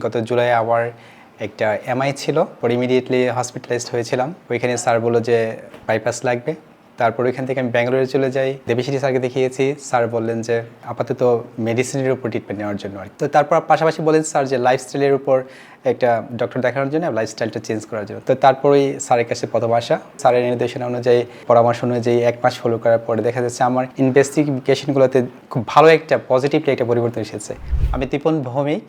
গত জুলাই আবার একটা এমআই ছিল। পরে ইমিডিয়েটলি হসপিটালাইজড হয়েছিলাম। ওইখানে স্যার বলল যে বাইপাস লাগবে। তারপর ওইখান থেকে আমি ব্যাঙ্গালোরে চলে যাই। দেবেশিটি স্যারকে দেখিয়েছি। স্যার বললেন যে, আপাতত মেডিসিনের উপর ট্রিটমেন্ট নেওয়ার জন্য আর। তো তারপর পাশাপাশি বলেন স্যার যে লাইফস্টাইলের উপর একটা ডক্টর দেখানোর জন্য লাইফস্টাইলটা চেঞ্জ করার জন্য। তো তারপরেই স্যারের কাছে প্রথম আসা। স্যারের নির্দেশনা অনুযায়ী, পরামর্শ অনুযায়ী এক মাস ফলো করার পরে দেখা যাচ্ছে আমার ইনভেস্টিগেশনগুলোতে খুব ভালো একটা পজিটিভলি একটা পরিবর্তন এসেছে। আমি দীপন ভৌমিক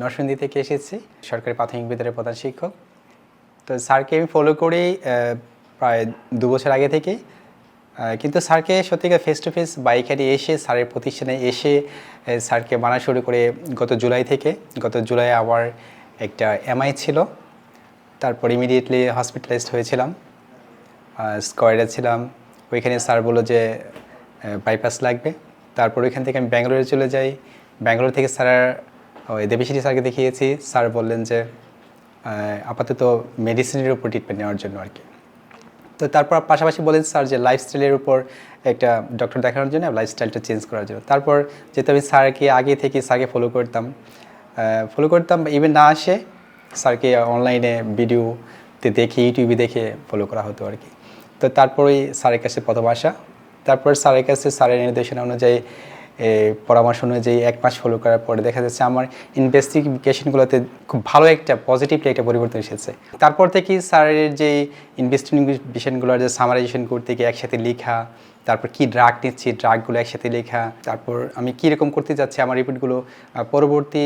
নরসিংদী থেকে এসেছি। সরকারি প্রাথমিক বিদ্যালয়ের প্রধান শিক্ষক। তো স্যারকে আমি ফলো করি প্রায় দু বছর আগে থেকে কিন্তু স্যারকে সত্যিকার ফেস টু ফেস বাইক বাইকারে এসে, স্যারের প্রতিষ্ঠানে এসে স্যারকে মানা শুরু করে গত জুলাই থেকে। গত জুলাই আবার একটা এমআই ছিল। তারপর ইমিডিয়েটলি হসপিটালাইজড হয়েছিলাম। স্কোয়ারে ছিলাম। ওইখানে স্যার বলল যে বাইপাস লাগবে। তারপর ওইখান থেকে আমি ব্যাঙ্গালোরে চলে যাই। ব্যাঙ্গালোর থেকে স্যার ওই দেবেশিটি স্যারকে দেখিয়েছি। স্যার বললেন যে আপাতত মেডিসিনের উপর ট্রিটমেন্ট নেওয়ার জন্য আর কি। তো তারপর পাশাপাশি বলেন স্যার যে লাইফস্টাইলের উপর একটা ডক্টর দেখানোর জন্য লাইফস্টাইলটা চেঞ্জ করার জন্য। তারপর যেহেতু আমি স্যারকে আগে থেকে স্যারকে ফলো করতাম ফলো করতাম ইভেন না আসে স্যারকে অনলাইনে ভিডিওতে দেখে ইউটিউবে দেখে ফলো করা হতো আর কি তো তারপরেই স্যারের কাছে প্রথম আসা। তারপর স্যারের কাছে স্যারের নির্দেশনা অনুযায়ী পরামর্শ অনুযায়ী এক মাস ফলো করার পরে দেখা যাচ্ছে আমার ইনভেস্টিগেশনগুলোতে খুব ভালো একটা পজিটিভলি একটা পরিবর্তন এসেছে। তারপর থেকে স্যারের যে ইনভেস্টিগেশনগুলোর যে সামারাইজেশন করতে গিয়ে একসাথে লেখা, তারপর কি ড্রাগ নিচ্ছি ড্রাগগুলো একসাথে লেখা, তারপর আমি কীরকম করতে যাচ্ছি, আমার রিপোর্টগুলো পরবর্তী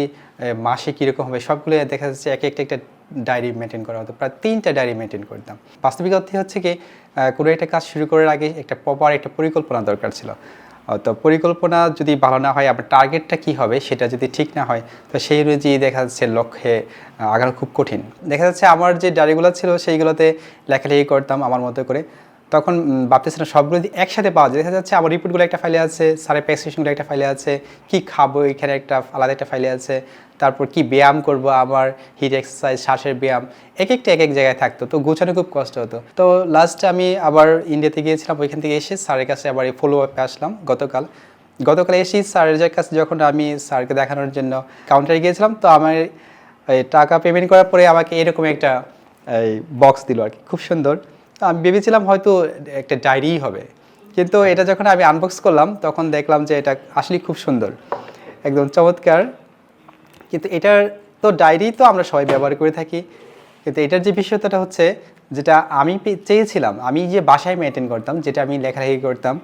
মাসে কীরকম হবে, সবগুলো দেখা যাচ্ছে এক একটা একটা ডায়েরি মেনটেন করা হতো। প্রায় তিনটা ডায়েরি মেনটেন করতাম। বাস্তবিক অর্থে হচ্ছে কি কোনো একটা কাজ শুরু করার আগে একটা প্রপার একটা পরিকল্পনা দরকার ছিল। তো পরিকল্পনা যদি ভালো না হয়, আপনার টার্গেটটা কি হবে সেটা যদি ঠিক না হয়, তো সেই অনুযায়ী দেখা যাচ্ছে লক্ষ্যে আগানো খুব কঠিন। দেখা যাচ্ছে আমার যে ডায়েরিগুলো ছিল সেইগুলোতে লেখালেখি করতাম আমার মতো করে। তখন ভাবতেছিলাম সবগুলো একসাথে পাওয়া যায়। দেখা যাচ্ছে আমার রিপোর্টগুলো একটা ফাইলে আছে স্যারের প্রেসক্রিপশনগুলো একটা ফাইলে আছে, কি খাব এখানে একটা আলাদা একটা ফাইলে আছে, তারপর কি ব্যায়াম করব আমার হিট এক্সারসাইজ শ্বাসের ব্যায়াম এক একটা এক এক জায়গায় থাকতো, তো গোছানো খুব কষ্ট হতো। তো লাস্টে আমি আবার ইন্ডিয়াতে গিয়েছিলাম, ওইখান থেকে এসে স্যারের কাছে আবার এই ফলো আপে আসলাম গতকাল। গতকাল এসেই স্যারের কাছে যখন আমি স্যারকে দেখানোর জন্য কাউন্টারে গিয়েছিলাম, তো আমার টাকা পেমেন্ট করার পরে আমাকে এরকম একটা বক্স দিল আর কি, খুব সুন্দর। তো আমি ভেবেছিলাম হয়তো একটা ডায়েরিই হবে। কিন্তু এটা যখন আমি আনবক্স করলাম, তখন দেখলাম যে এটা আসলে খুব সুন্দর। একদম চমৎকার। কিন্তু এটার তো ডায়েরি তো আমরা সবাই ব্যবহার করে থাকি। কিন্তু এটার যে বিষয়টা হচ্ছে, যেটা আমি চেয়েছিলাম, আমি যে বাসায় মেনটেন করতাম, যেটা আমি লেখালেখি করতাম,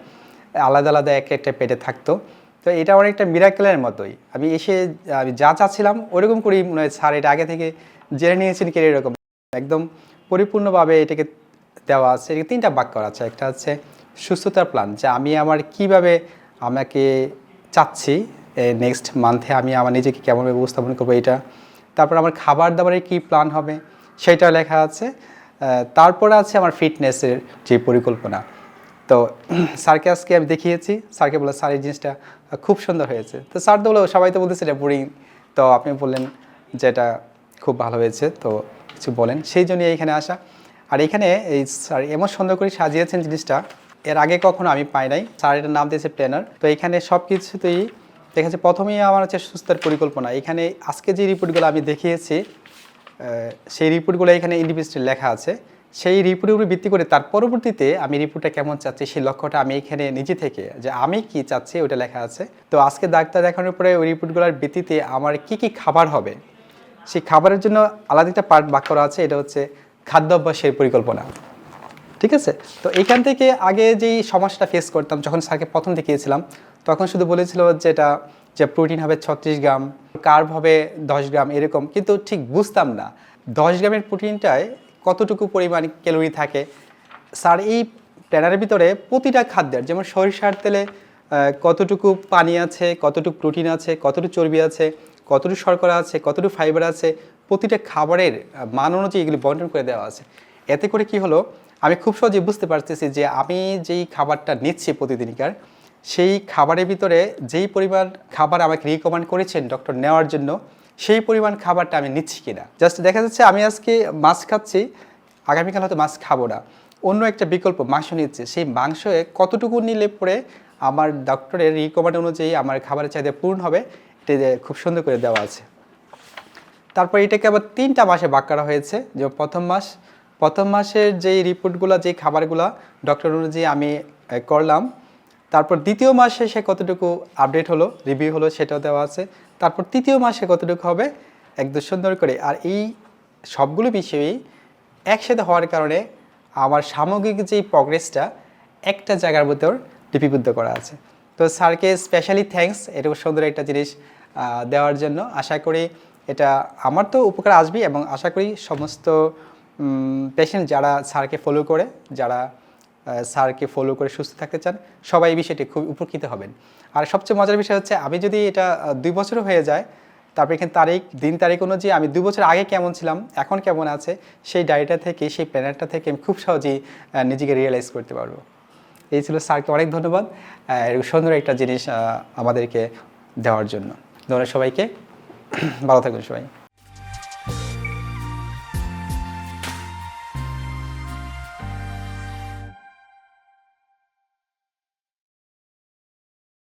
আলাদা আলাদা এক একটা পেটে থাকতো। তো এটা অনেকটা মিরাকেলের মতোই। আমি এসে, আমি যা চাচ্ছিলাম, ওরকম করেই মনে হয় স্যার এটা আগে থেকে জেনে নিয়েছেন কি এরকম। একদম পরিপূর্ণভাবে এটাকে দেওয়া আছে তিনটা বাক্য আছে। একটা হচ্ছে, সুস্থতার প্ল্যান যে আমি আমার কীভাবে আমাকে চাচ্ছি নেক্সট মান্থে আমি আমার নিজেকে কেমনভাবে উপস্থাপন করব এটা। তারপর আমার খাবার দাবারের কী প্ল্যান হবে সেটা লেখা আছে। তারপরে আছে আমার ফিটনেসের যে পরিকল্পনা। তো স্যারকে আজকে আমি দেখিয়েছি, স্যারকে বললাম স্যার, এই জিনিসটা খুব সুন্দর হয়েছে। তো স্যার তো বলল, সবাই তো বলতেছে এটা বোরিং তো আপনি বললেন যে এটা খুব ভালো হয়েছে, তো কিছু বলেন। সেই জন্যই এইখানে আসা। আর এখানে এই স্যার এমন সুন্দর করে সাজিয়েছেন জিনিসটা। এর আগে কখনো আমি পাই নাই। স্যার এটার নাম দিয়েছে প্ল্যানার তো এখানে সব কিছুতেই দেখা যাচ্ছে প্রথমেই আমার হচ্ছে সুস্থের পরিকল্পনা। এখানে আজকে যে রিপোর্টগুলো আমি দেখিয়েছি সেই রিপোর্টগুলো এখানে ইন্ডিভিজুয়াল লেখা আছে। সেই রিপোর্টের উপর ভিত্তি করে তার পরবর্তীতে আমি রিপোর্টটা কেমন চাচ্ছি, সেই লক্ষ্যটা আমি এখানে নিজে থেকে যে আমি কি চাচ্ছি, ওটা লেখা আছে। তো আজকে ডাক্তার দেখানোর পরে ওই রিপোর্টগুলোর ভিত্তিতে আমার কি কি খাবার হবে, সেই খাবারের জন্য আলাদা একটা পার্ট বাক করা আছে। এটা হচ্ছে খাদ্যাভ্যাসের পরিকল্পনা। ঠিক আছে? তো এইখান থেকে আগে যেই সমস্যাটা ফেস করতাম, যখন স্যারকে প্রথম দেখিয়েছিলাম, তখন শুধু বলেছিল যে এটা, যে প্রোটিন হবে ছত্রিশ গ্রাম কার্ব হবে দশ গ্রাম, এরকম। কিন্তু ঠিক বুঝতাম না। দশ গ্রামের প্রোটিনটায় কতটুকু পরিমাণ ক্যালোরি থাকে? স্যার এই প্ল্যানারের ভিতরে প্রতিটা খাদ্যের, যেমন সরিষার তেলে কতটুকু পানি আছে, কতটুকু প্রোটিন আছে, কতটুকু চর্বি আছে, কতটুকু শর্করা আছে, কতটুকু ফাইবার আছে প্রতিটা খাবারের মান অনুযায়ী এগুলি বন্টন করে দেওয়া আছে। এতে করে কি হলো, আমি খুব সহজে বুঝতে পারতেছি যে আমি যেই খাবারটা নিচ্ছি প্রতিদিনকার, সেই খাবারের ভিতরে যেই পরিমাণ খাবার আমাকে রিকমেন্ড করেছেন ডক্টর নেওয়ার জন্য, সেই পরিমাণ খাবারটা আমি নিচ্ছি কিনা। জাস্ট দেখা যাচ্ছে আমি আজকে মাছ খাচ্ছি, আগামীকাল হয়তো মাছ খাব না। অন্য একটা বিকল্প মাংস নিচ্ছে, সেই মাংসে কতটুকু নিলে পরে আমার ডক্টরের রিকমেন্ড অনুযায়ী আমার খাবারের চাহিদা পূর্ণ হবে, এটা খুব সুন্দর করে দেওয়া আছে। তারপর এটাকে আবার তিনটা মাসে ভাগ করা হয়েছে, যে প্রথম মাস, প্রথম মাসের যেই রিপোর্টগুলো, যেই খাবারগুলো ডক্টর অনুযায়ী আমি করলাম, তারপর দ্বিতীয় মাসে সে কতটুকু আপডেট হলো, রিভিউ হলো সেটাও দেওয়া আছে, তারপর তৃতীয় মাসে কতটুকু হবে, একদম সুন্দর করে, আর এই সবগুলো বিষয়েই একসাথে হওয়ার কারণে আমার সামগ্রিক যেই প্রগ্রেসটা একটা জায়গার ভিতর লিপিবদ্ধ করা আছে। তো স্যারকে স্পেশালি থ্যাঙ্কস এরকম সুন্দর একটা জিনিস দেওয়ার জন্য আশা করি এটা আমার তো উপকার আসবেই এবং আশা করি সমস্ত পেশেন্ট যারা স্যারকে ফলো করে, যারা স্যারকে ফলো করে সুস্থ থাকতে চান, সবাই এই বিষয়টি খুব উপকৃত হবেন। আর সবচেয়ে মজার বিষয় হচ্ছে, আমি যদি এটা দুই বছর হয়ে যায়, তারপর এখানে তারিখ, দিন তারিখ অনুযায়ী আমি দু বছর আগে কেমন ছিলাম, এখন কেমন আছে, সেই ডায়েরিটা থেকে, সেই প্ল্যানারটা থেকে আমি খুব সহজেই নিজেকে রিয়েলাইজ করতে পারব। এই ছিল স্যারকে অনেক ধন্যবাদ সুন্দর একটা জিনিস আমাদেরকে দেওয়ার জন্য। ধন্যবাদ সবাইকে। ভালো থাকবেন সবাই।